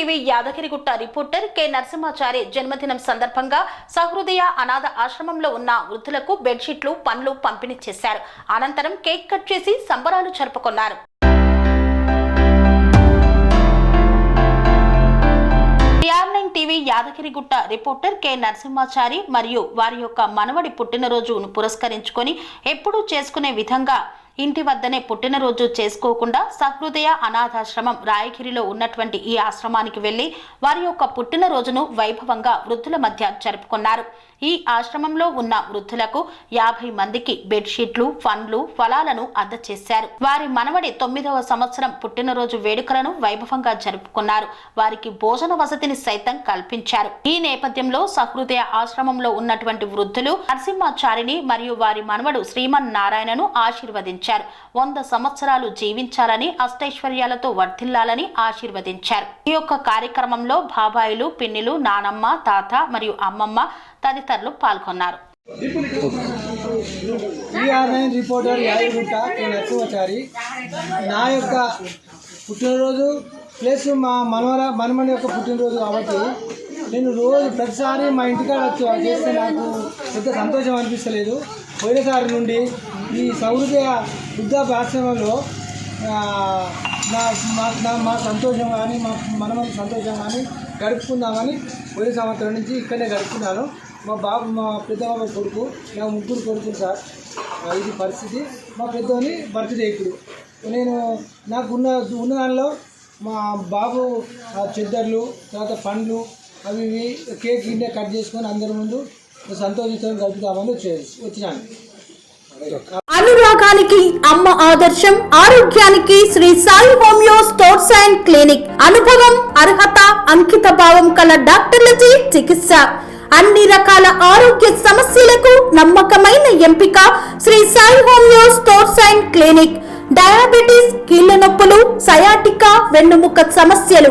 TV Yadagirigutta reporter K Narasimhachari జన్మదినం సందర్భంగా సహృదయ అనాథ ఆశ్రమంలో ఉన్న వృద్ధులకు బెడ్షీట్లు పండ్లు పంపిణీ చేశారు. అనంతరం కేక్ కట్ చేసి సంబరాలు జరుపుకున్నారు. TV Yadagirigutta reporter K Narasimhachari మరియు వారి యొక్క మనవడి పుట్టినరోజును పురస్కరించుకొని ఎప్పుడూ చేసుకునే విధంగా ఇంటి వద్దనే పుట్టినరోజు చేసుకోకుండా సహృదయ అనాథాశ్రమం రాయగిరిలో ఉన్నటువంటి ఈ ఆశ్రమానికి వెళ్ళి వారి యొక్క పుట్టినరోజును వైభవంగా వృద్ధుల మధ్య జరుపుకున్నారు. ఈ ఆశ్రమంలో ఉన్న వృద్ధులకు యాభై మందికి బెడ్షీట్లు ఫండ్లు ఫలాలను అందజేశారు. వారి మనవడి తొమ్మిదవ సంవత్సరం పుట్టినరోజు వేడుకలను వైభవంగా జరుపుకున్నారు. వారికి భోజన వసతిని సైతం కల్పించారు. ఈ నేపథ్యంలో సహృదయ ఆశ్రమంలో ఉన్నటువంటి వృద్ధులు నరసింహాచారిని మరియు వారి మనవడు శ్రీమన్ నారాయణను ఆశీర్వదించారు. వంద సంవత్సరాలు జీవించాలని అష్టైశ్వర్యాలతో వర్ధిల్లాలని ఆశీర్వదించారు. ఈ యొక్క కార్యక్రమంలో బాబాయిలు పిన్నిలు నానమ్మ తాత మరియు అమ్మమ్మ తదితరులు పాల్గొన్నారు. రిపోర్టర్ నా యొక్క పుట్టినరోజు ప్లస్ మా మనవర మనమని యొక్క పుట్టినరోజు కాబట్టి నేను రోజు ప్రతిసారి మా ఇంటికాడ వచ్చి చేస్తే నాకు పెద్ద సంతోషం అనిపిస్తలేదు. పోయినసారి నుండి ఈ సౌహృదయ వృద్ధాప్య ఆశ్రమంలో నా మా నా మా సంతోషం కానీ మా మనమని సంతోషం కానీ గడుపుకుందామని పోయిన సంవత్సరం నుంచి ఇక్కడే గడుపుకున్నాను మా బాబు మా పెద్ద కొడుకు నా ముగ్గురు కొడుకులు సార్. ఇది పరిస్థితి. మా పెద్దోని బర్త్డే ఇప్పుడు. నేను నాకు ఉన్న ఉన్న దానిలో మా బాబు చెద్దర్లు తర్వాత పండ్లు అవి ఇవి కేక్ గిన్నె కట్ చేసుకొని అందరి ముందు సంతోషించడం గడుపుతామని వచ్చే వచ్చినాను అనురాగానికి అమ్మ ఆదర్శం ఆరోగ్యానికి Shri Sai homeo stores and clinic. అనుభవం అర్హత అంకిత భావం కల డాక్టర్లచే చికిత్స. అన్ని రకాల ఆరోగ్య సమస్యలకు నమ్మకమైన ఎంపిక Shri Sai homeo stores and clinic. Diabetes కీళ్ళ నొప్పులు సయాటికా వెన్నుముక సమస్యలు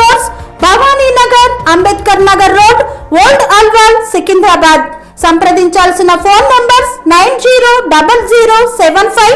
Ambedkar Nagar road old Alwal Secunderabad. సంప్రదించాల్సిన phone numbers nine zero double zero seven five